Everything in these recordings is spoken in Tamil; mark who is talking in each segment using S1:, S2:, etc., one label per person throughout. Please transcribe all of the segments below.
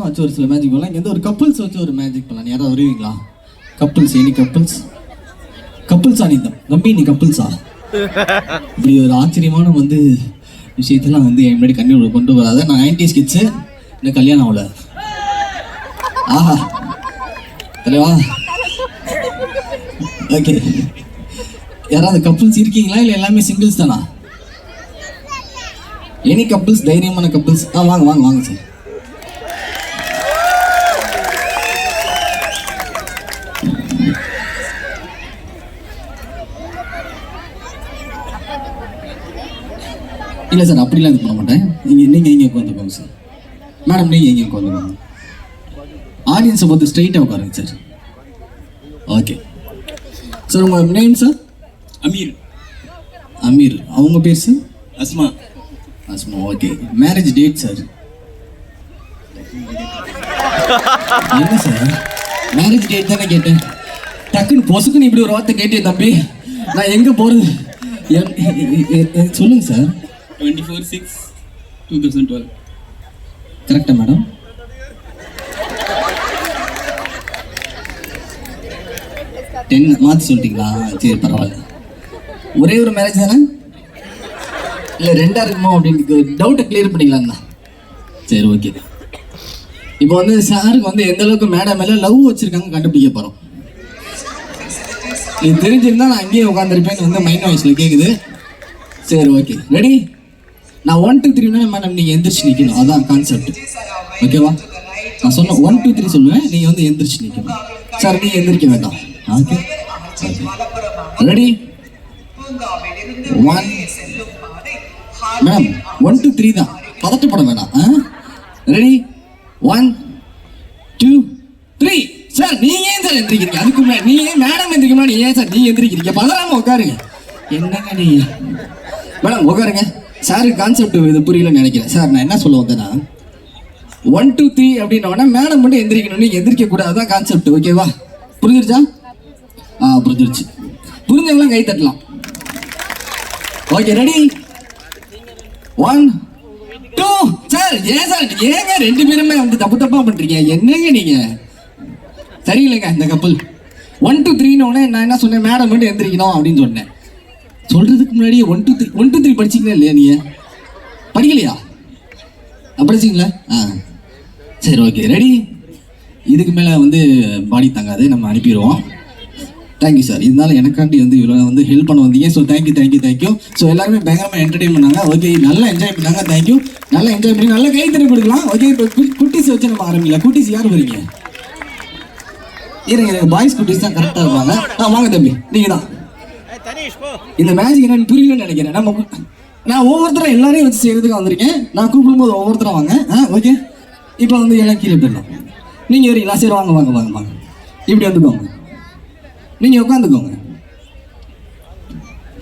S1: வச்சு ஒரு சில மேஜிக் பண்ணலாம் இங்கே வந்து ஒரு கப்புள்ஸ் வச்சு ஒரு மேஜிக் பண்ணலாம் யாராவது வருவீங்களா? கப்புள்ஸ் எனி கப்புள்ஸ் கப்புள்ஸா நீ தான் தம்பி நீ கப்புள்ஸா இப்படி ஒரு ஆச்சரியமான வந்து விஷயத்தெல்லாம் வந்து என் முன்னாடி கண்ணி கொண்டு வராத. நான் நைன்டி கிட்ஸு இன்னும் கல்யாணம் ஆகல. ஆஹா. தலைவா. ஓகே யாராவது கப்புள்ஸ் இருக்கீங்களா? இல்லை எல்லாமே சிங்கிள்ஸ் தானா? எனி கப்புள்ஸ் தைரியமான கப்புள்ஸ் ஆ வாங்க வாங்க வாங்க சார் இல்லை சார் அப்படிலாம் இது பண்ண மாட்டேன். நீங்கள் நீங்கள் இங்கே உட்காந்துக்கோங்க சார். மேடம் நீங்கள் இங்கே உட்காந்துக்கோங்க ஆடியன்ஸை பார்த்து ஸ்ட்ரைட்டாக உட்காருங்க சார். ஓகே சார் உங்கள் நேம் சார்
S2: அமீர்.
S1: அமீர். அவங்க பேர் sir
S2: Asma.
S1: Asma okay marriage date sir என்ன சார் மேரேஜ் டேட் தானே கேட்டேன். டக்குன்னு பொசுக்குன்னு இப்படி ஒரு வார்த்தை கேட்டேன் தம்பி. நான் எங்கே போகிறது சொல்லுங்க sir
S2: twenty four six two thousand twelve
S1: கரெக்டா மேடம் டென் மாற்றி சொல்லிட்டீங்களா? சரி பரவாயில்ல. ஒரே ஒரு மேரேஜ் தானே? இல்லை ரெண்டாக இருக்குமோ அப்படின்னு டவுட்டை கிளியர் பண்ணிக்கலாங்கண்ணா சரி ஓகே இப்போ வந்து சாருக்கு வந்து எந்த அளவுக்கு மேடம் மேலே லவ் வச்சுருக்காங்க கண்டுபிடிக்க போகிறோம் இது தெரிஞ்சிருந்தா நான் அங்கேயே உட்காந்துருப்பேன் வந்து மைண்ட் வாய்ஸில் கேட்குது சரி ஓகே ரெடி நான் ஒன் டூ த்ரீனா மேடம் நீங்கள் எந்திரிச்சு நிற்கணும் அதான் கான்செப்ட் ஓகேவா நான் சொன்ன ஒன் டூ த்ரீ சொல்லுவேன் நீங்கள் வந்து எந்திரிச்சு நிற்கணும் சார் நீங்கள் எந்திரிக்க வேண்டாம். Okay ready one madam one two three தான். பதட்டப்பட வேண்டாம் ஆ? Ready one two three sir நீங்க ஏன் சார் எந்திரிக்கிறீங்க? அதுக்கு முன்னாடி நீங்க ஏன் மேடம் எந்திரிக்க முன்னாடி ஏன் சார் நீங்க எந்திரிக்கிறீங்க? பதறாம உட்காருங்க. என்னங்க நீங்க? மேடம் உட்காருங்க. சாருக்கு கான்செப்ட் இது புரியலன்னு நினைக்கிறேன். சார் நான் என்ன சொல்ல வந்தேன்னா ஒன் டூ த்ரீ அப்படின்னா மேடம் மட்டும் எந்திரிக்கணும் நீங்கள் எந்திரிக்க கூடாது. கான்செப்ட் ஓகேவா புரிஞ்சிருச்சா? ஆ புரிஞ்சிருச்சு. புரிஞ்சவங்களாம் கை தட்டலாம். Okay ready one two sir ஏன் சார் ஏங்க ரெண்டு பேருமே வந்து தப்பு தப்பா பண்றீங்க? என்னங்க நீங்க? சரியில்லைங்க இந்த கப்பல் ஒன் டூ த்ரீன்னு உடனே நான் என்ன சொன்னேன்? மேடம் மட்டும் எந்திரிக்கணும் அப்படின்னு சொன்னேன். சொல்றதுக்கு முன்னாடி one two three one two three படிச்சீங்களா இல்லையா நீங்க? படிக்கலையா? படிச்சிங்களா? ஆ. சரி ஓகே ரெடி இதுக்கு மேலே வந்து பாடி தங்காது நம்ம அனுப்பிடுவோம். தேங்க்யூ சார் இருந்தாலும் எனக்காண்டி வந்து இவ்வளோ வந்து ஹெல்ப் பண்ண வந்தீங்க. So thank you thank you thank you so எல்லாருமே பயங்கரமாக என்டர்டைன் பண்ணாங்க. ஓகே நல்லா என்ஜாய் பண்ணாங்க. தேங்க்யூ நல்லா என்ஜாய் பண்ணி நல்லா கை தட்டி கொடுக்கலாம். ஓகே இப்போ குட்டிஸ் வச்சு நம்ம ஆரம்பிக்கலாம். குட்டீஸ் யார் வரீங்க? இருங்க பாய்ஸ் குட்டிஸ் தான் கரெக்டாக இருப்பாங்க. ஆ வாங்க தம்பி நீங்கள் தான் இந்த மேஜிக் என்னன்னு புரியலன்னு நினைக்கிறேன். நம்ம நான் ஒவ்வொருத்தரும் எல்லாரையும் வச்சு செய்யறதுக்கு வந்திருக்கேன். நான் கூப்பிடும்போது ஒவ்வொருத்தரும் வாங்க. ஆ ஓகே இப்போ வந்து எல்லாம் கீழே போயிடலாம். நீங்கள் வரீங்களா சரி வாங்க வாங்க வாங்க வாங்க. இப்படி வந்துக்கோங்க. நீங்கள் உட்காந்துக்கோங்க.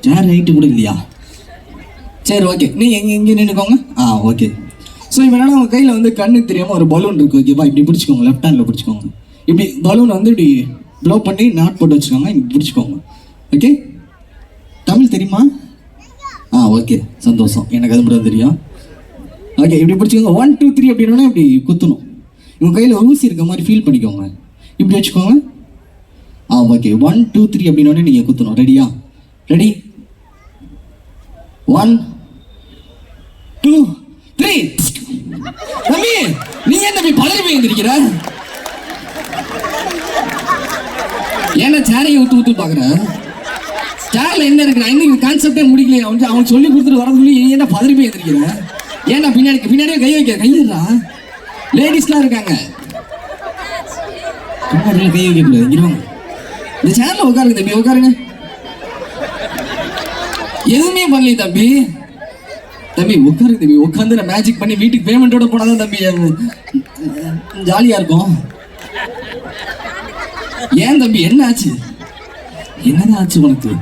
S1: சேர் நைட்டு கூட இல்லையா? சரி ஓகே நீங்கள் எங்கே எங்கே நின்றுக்கோங்க ஆ ஓகே ஸோ இப்போ என்னன்னா உங்கள் கையில் வந்து கண்ணு தெரியாமல் ஒரு பலூன் இருக்கு ஓகேவா இப்படி பிடிச்சிக்கோங்க. லெஃப்ட் ஹேண்டில் பிடிச்சிக்கோங்க. இப்படி பலூன் வந்து இப்படி ப்ளோ பண்ணி நாட் போட்டு வச்சுக்கோங்க. இப்படி பிடிச்சிக்கோங்க. ஓகே தமிழ் தெரியுமா? ஆ ஓகே சந்தோஷம். எனக்கு அது மட்டும் தெரியும். ஓகே இப்படி பிடிச்சிக்கோங்க. ஒன் டூ த்ரீ அப்படின்னா இப்படி குத்தணும். உங்கள் கையில் ஊசி இருக்க மாதிரி ஃபீல் பண்ணிக்கோங்க. இப்படி வச்சுக்கோங்க. ஆ ஓகே ஒன் டூ த்ரீ அப்படின்னோடனே நீங்கள் குத்தணும். ரெடியா ரெடி ஒன் டூ த்ரீ தம்பி நீங்க ஏன் தம்பி பழைய போய் எழுந்திருக்கிற ஏன்னா சேரையை ஊத்து ஊத்து பாக்குற சேர்ல என்ன இருக்கு நான் இன்னைக்கு கான்செப்டே முடிக்கல அவன் அவன் சொல்லி கொடுத்துட்டு வரதுக்குள்ளே நீ என்ன பதறி போய் எழுந்திருக்கிற ஏன்னா பின்னாடி பின்னாடியே கை வைக்க கையிடுறா லேடிஸ்லாம் இருக்காங்க. கை வைக்க கூடாது இருவாங்க இந்த சேர்ல உட்காருங்க தம்பி உட்காருங்க. எதுவுமே பண்ணலையே தம்பி. தம்பி உட்காரு தம்பி. உட்காந்து நான் மேஜிக் பண்ணி வீட்டுக்கு பேமெண்ட்டோட போனாதான் தம்பி ஜாலியா இருக்கும். ஏன் தம்பி என்ன ஆச்சு? என்னதான் ஆச்சு உனக்கு?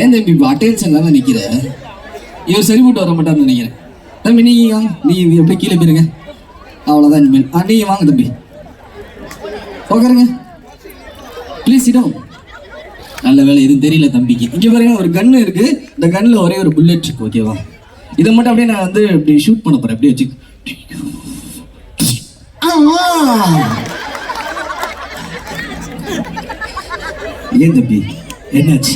S1: ஏன் தம்பி இப்போ அட்டென்ஷன் தான் நிற்கிற இவர் சரிபட்டு வர மாட்டார்னு நினைக்கிறேன். தம்பி நீங்கள் வாங்க. நீங்கள் எப்படி கீழே போயிருங்க. அவ்வளோதான் இனிமேல். ஆ நீங்கள் வாங்க தம்பி. உட்காருங்க. ப்ளீஸ் இடம் நல்ல வேலை எதுவும் தெரியல தம்பிக்கு. இங்கே பாருங்க ஒரு கன்று இருக்குது இந்த கன்னில் ஒரே ஒரு புல்லட் இருக்கு ஓகேவா இதை மட்டும் அப்படியே நான் வந்து இப்படி ஷூட் பண்ண போகிறேன் அப்படியே வச்சு ஏன் தம்பி? என்னாச்சு?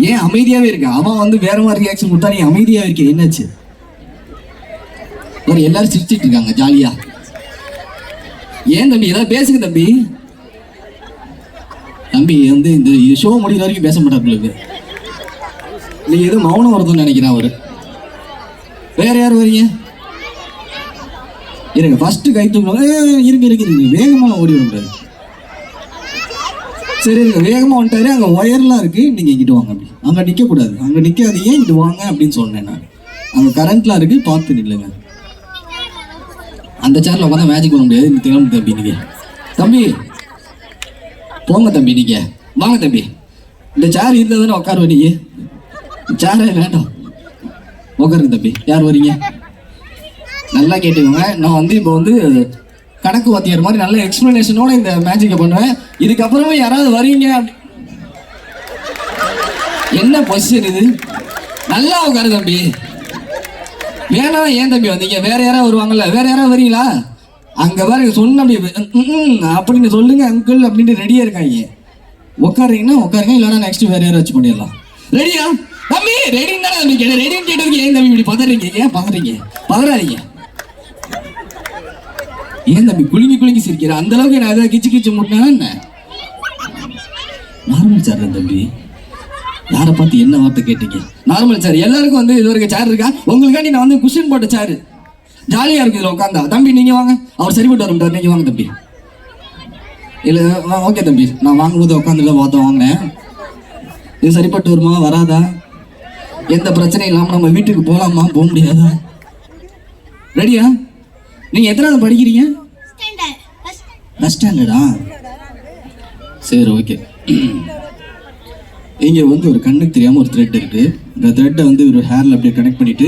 S1: ஏன் அமைதியாவே இருக்க? அவன் வந்து வேற மாதிரி ரியாக்ஷன் கொடுத்தா நீ அமைதியா இருக்க. என்னாச்சு? பாரு, எல்லாரும் சிரிச்சிட்டு இருக்காங்க ஜாலியா. ஏன் தம்பி? ஏதாவது பேசுங்க தம்பி. தம்பி வந்து இந்த ஷோ முடிகிற வரைக்கும் பேச மாட்டாப்புல நீ ஏதோ மௌனம் வருதுன்னு நினைக்கிறேன் அவரு. வேற யார் வரீங்க? இருங்க ஃபர்ஸ்ட் கை தூக்கணும் இருங்க இருக்கு இருங்க. வேகமாக ஓடி விடுறாரு சரி வேகமாக வந்துட்டாரு அங்கே ஒயர்லாம் இருக்குது நீங்கள் இங்கிட்டு வாங்க அப்படி. அங்கே நிற்கக்கூடாது அங்கே நிற்காதீங்க இங்கிட்டு வாங்க அப்படின்னு சொன்னேன் நான். அங்கே கரண்ட்லாம் இருக்குது பார்த்து நில்லுங்க. அந்த சேரில் உட்காந்து மேஜிக் பண்ண முடியாது இந்த கிளம்பு தம்பி நீங்கள் தம்பி போங்க தம்பி நீங்கள் வாங்க தம்பி. இந்த சேர் இருந்தால் தானே உட்கார் வரீங்க சேரே வேண்டாம். உட்காருங்க தம்பி. யார் வரீங்க நல்லா கேட்டுக்கோங்க. நான் வந்து இப்போ வந்து கணக்கு வாத்தியார் மாதிரி நல்ல எக்ஸ்பிளனேஷனோட இந்த மேஜிக்கை பண்ணுவேன். இதுக்கப்புறமா யாராவது வரீங்க அப்படி என்ன பொசிஷன் இது? நல்லா உட்காரு தம்பி. வேணாம் ஏன் தம்பி வந்தீங்க? வேற யாராவது வருவாங்கல்ல. வேற யாராவது வரீங்களா அங்க பாருங்க சொன்ன அப்படின்னு சொல்லுங்க அங்கிள் அப்படின்ட்டு ரெடியா இருக்காங்க. உட்காருங்கன்னா உட்காருங்க இல்லைன்னா நெக்ஸ்ட் வேற யாராச்சும் பண்ணிடலாம். ரெடியா தம்பி ரெடின்னு தானே தம்பி கேட்டேன். ரெடின்னு கேட்டதுக்கு ஏன் தம்பி இப்படி பதறீங்க? ஏன் பதறீங்க? பதறாதீங்க. ஏன் தம்பி குலுங்கி குலுங்கி சிரிக்கிற அந்த அளவுக்கு நான் ஏதாவது கிச்சு கிச்சு முட்டினா என்ன? நார்மல் சார் தம்பி. யாரை பார்த்து என்ன வார்த்தை கேட்டீங்க? நார்மல் சார் எல்லாருக்கும் வந்து இது வரைக்கும் சேர் இருக்கா? உங்களுக்காண்டி நான் வந்து குஷன் போட்ட சேர் ஜாலியாக இருக்கு இதில் உட்காந்தா. தம்பி நீங்கள் வாங்க. அவர் சரிப்பட்டு வரும் நீங்கள் வாங்க தம்பி. இல்லை ஓகே தம்பி. நான் வாங்கும்போது உட்காந்துல பார்த்து வாங்கினேன். இது சரிப்பட்டு வருமா? வராதா? எந்த பிரச்சனையும் இல்லாமல் நம்ம வீட்டுக்கு போகலாமா போக முடியாதா? ரெடியா நீங்க எத்தனாவது படிக்கிறீங்க?
S3: ஸ்டாண்டர்ட் ஃபர்ஸ்ட்
S1: ஸ்டாண்டர்டா சரி ஓகே இங்க வந்து ஒரு கண்ணுக்கு தெரியாம ஒரு த்ரெட் இருக்கு. இந்த த்ரெட்டை வந்து ஒரு ஹேர்ல அப்படியே கனெக்ட் பண்ணிட்டு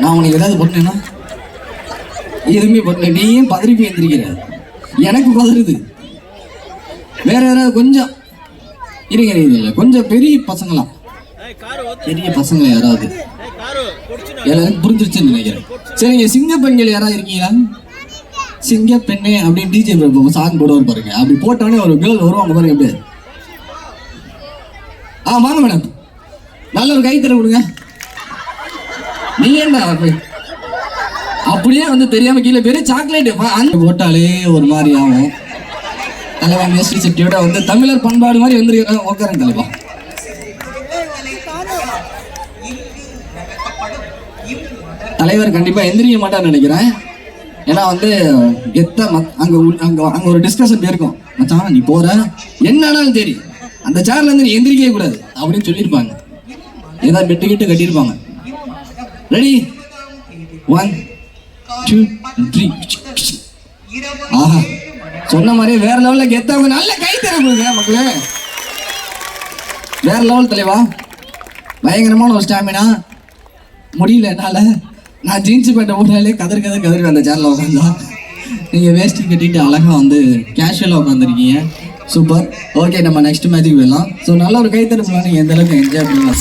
S1: நான் உனக்கு ஏதாவது பண்ணேன்னா எதுவுமே பண்ணல நீ ஏன் பதறி போய் எந்திரிக்கிற? எனக்கு பதறுது. வேற யாராவது கொஞ்சம் இருங்க இல்லை கொஞ்சம் பெரிய பசங்களாம். பெரிய பசங்க யாராவது? எல்லாருக்கும் புரிஞ்சிருச்சுன்னு நினைக்கிறேன். சரிங்க சிங்க பெண்கள் யாராவது இருக்கீங்களா? சிங்க பெண்ணே அப்படின்னு டிஜே சாங் போடுவார் பாருங்க. அப்படி போட்டோடனே ஒரு கேர்ள் வருவாங்க பாருங்க அப்படியே. ஆ வாங்க மேடம் நல்ல ஒரு கை தர கொடுங்க. நீ என்ன அப்படி? அப்படியே வந்து தெரியாம கீழே பேரு சாக்லேட் அந்த போட்டாலே ஒரு மாதிரி ஆகும். தலைவா மேஸ்ட்ரி செட்டியோட வந்து தமிழர் பண்பாடு மாதிரி வந்துருக்கிறேன். உட்காருங்க தலைவா. தலைவர் கண்டிப்பாக எந்திரிக்க மாட்டான்னு நினைக்கிறேன். ஏன்னா வந்து கெத்த மத்- அங்கே அங்கே அங்கே ஒரு டிஸ்கஷன் போயிருக்கும். மச்சான் நீ போகிற என்னன்னாலும் சரி அந்த சேர்ல இருந்து நீ எந்திரிக்கவே கூடாது. அப்படின்னு சொல்லியிருப்பாங்க. ஏதாவது பெட்டு கிட்டு கட்டியிருப்பாங்க. ரெடி ஒன் டூ த்ரீ ஆஹா. சொன்ன மாதிரியே வேற லெவலில் கெத்தவங்க நல்ல கை தரப்புங்க மக்களே. வேற லெவல் தலைவா. பயங்கரமான ஒரு ஸ்டாமினா முடியல என்னால. நான் ஜீன்ஸ் பேண்ட்டை போட்டாலே கதறு கதறு கதறி அந்த சேர்ல உட்காந்தா. நீங்கள் வேஸ்ட் கட்டிட்டு அழகாக வந்து கேஷுவலாக உட்காந்துருக்கீங்க சூப்பர் ஓகே நம்ம நெக்ஸ்ட் மேட்சுக்கு போயிடலாம். ஸோ நல்ல ஒரு கைத்தடுப்புலாம் நீங்கள் எந்த அளவுக்கு என்ஜாய் பண்ணலாம்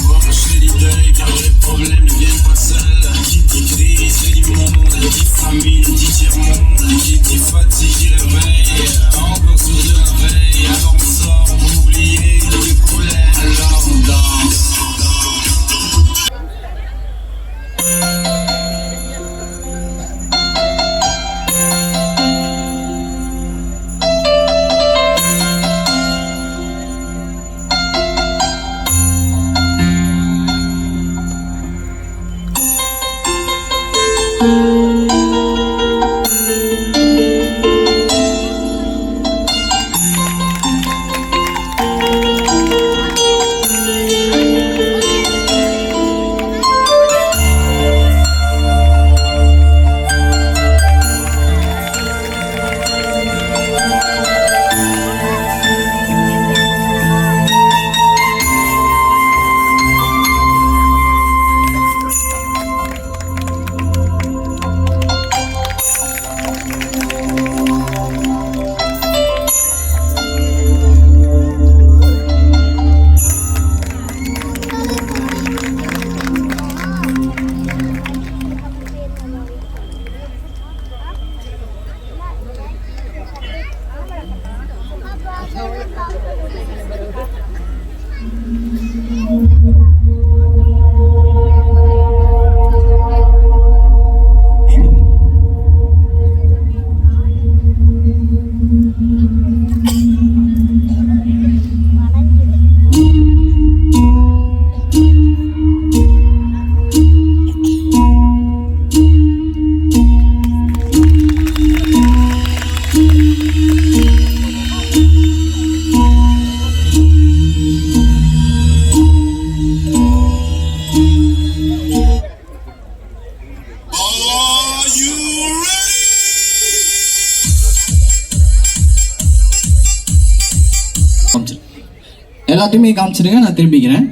S1: எல்லாத்தையுமே காமிச்சிருங்க நான் திரும்பிக்கிறேன்.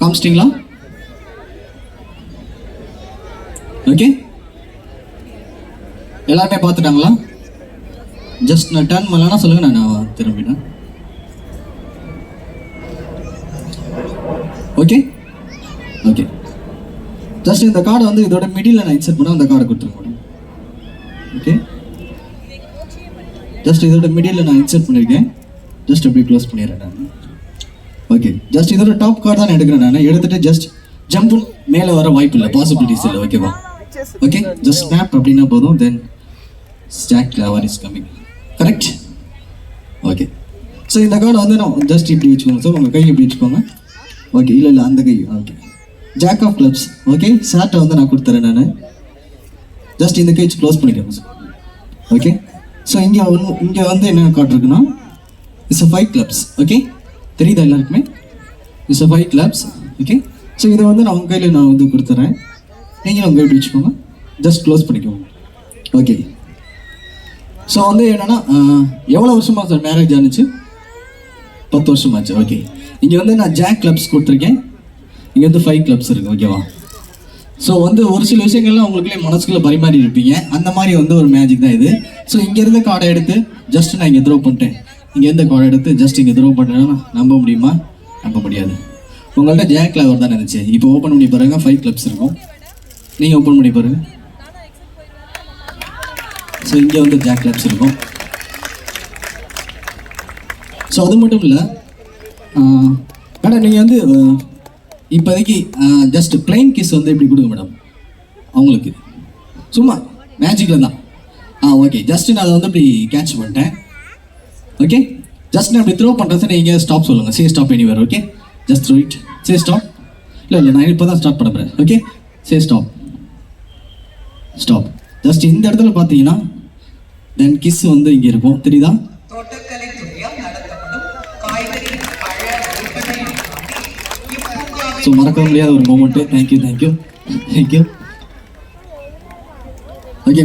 S1: காமிச்சிட்டிங்களா? ஓகே எல்லாருமே பார்த்துட்டாங்களா? ஜஸ்ட் நான் டர்ன் பண்ணலாம் சொல்லுங்க நான் திரும்பினேன் ஓகே ஓகே ஜஸ்ட் இந்த கார்டை வந்து இதோட மிடில் நான் இன்சர்ட் பண்ண அந்த கார்டை கொடுத்துருங்க ஓகே ஜஸ்ட் இதோட மிடில் நான் இன்சர்ட் பண்ணியிருக்கேன் ஜஸ்ட் அப்படியே க்ளோஸ் பண்ணிடுறேன் நான். ஓகே ஜஸ்ட் இதோட டாப் கார்டு தான் எடுக்கிறேன் நான். எடுத்துட்டு ஜஸ்ட் ஜம்ப் மேலே வர வாய்ப்பு இல்லை. பாசிபிலிட்டிஸ் இல்லை. ஓகேவா ஓகே ஜஸ்ட் ஸ்னாப் அப்படின்னா போதும். Then stack lover is coming correct okay so இந்த கார்டை வந்து நான் ஜஸ்ட் இப்படி வச்சுக்கோங்க. சார் உங்கள் கை இப்படி வச்சுக்கோங்க. ஓகே இல்லை இல்லை அந்த கை. Okay jack of clubs okay சாட்டை வந்து நான் கொடுத்துறேன் நான். ஜஸ்ட் இந்த கேஜ் க்ளோஸ் பண்ணிக்கோங்க. சார் ஓகே ஸோ இங்கே ஒன்று இங்கே வந்து என்ன காட்டிருக்குன்னா it's a five clubs okay தெரியுதா எல்லாருக்குமே? It's a five clubs okay so இதை வந்து நான் உங்கள் கையில் நான் வந்து கொடுத்துட்றேன் நீங்களும் உங்கள் கையில் வச்சுக்கோங்க ஜஸ்ட் க்ளோஸ் பண்ணிக்கோங்க. ஓகே ஸோ வந்து என்னென்னா எவ்வளோ வருஷமா சார் மேரேஜ் ஆனிச்சு? பத்து வருஷமாச்சு ஓகே இங்கே வந்து நான் ஜாக் கிளப்ஸ் கொடுத்துருக்கேன். இங்கே வந்து ஃபைவ் கிளப்ஸ் இருக்குது ஓகேவா ஸோ வந்து ஒரு சில விஷயங்கள்லாம் உங்களுக்குள்ளே மனசுக்குள்ளே பரிமாறி இருப்பீங்க. அந்த மாதிரி வந்து ஒரு மேஜிக் தான் இது. ஸோ இங்கேருந்து கார்டை எடுத்து ஜஸ்ட் நான் இங்கே த்ரோ பண்ணிட்டேன். இங்கேருந்து கார்டை எடுத்து ஜஸ்ட் இங்கே த்ரோ பண்ணிட்டேன்னா நம்ப முடியுமா? நம்ப முடியாது. உங்கள்கிட்ட ஜாக் கிளவர் தான் இருந்துச்சு இப்போ ஓப்பன் பண்ணி பாருங்க ஃபைவ் கிளப்ஸ் இருக்கும். நீங்கள் ஓப்பன் பண்ணி பாருங்க. ஸோ இங்கே வந்து ஜாக் கிளப்ஸ் இருக்கும். ஸோ அது மட்டும் இல்லை மேடம் நீங்கள் வந்து இப்போதைக்கு ஜஸ்ட் பிளைன் கிஸ் வந்து இப்படி கொடுங்க மேடம்? அவங்களுக்கு. சும்மா மேஜிக்கில் தான். ஆ ஓகே ஜஸ்ட் நான் அதை வந்து இப்படி கேட்ச் பண்ணிட்டேன். ஓகே ஜஸ்ட் நான் இப்படி த்ரோ பண்ணுறது நீங்கள் ஸ்டாப் சொல்லுங்கள் say stop anywhere okay just throw it say stop இல்லை இல்லை நான் இப்போ தான் ஸ்டார்ட் பண்ண போகிறேன் okay say stop stop just இந்த இடத்துல பார்த்தீங்கன்னா தென் கிஸ் வந்து இங்கே இருக்கும். தெரியுதா? ஸோ மறக்க முடியாத ஒரு moment thank you thank you thank you okay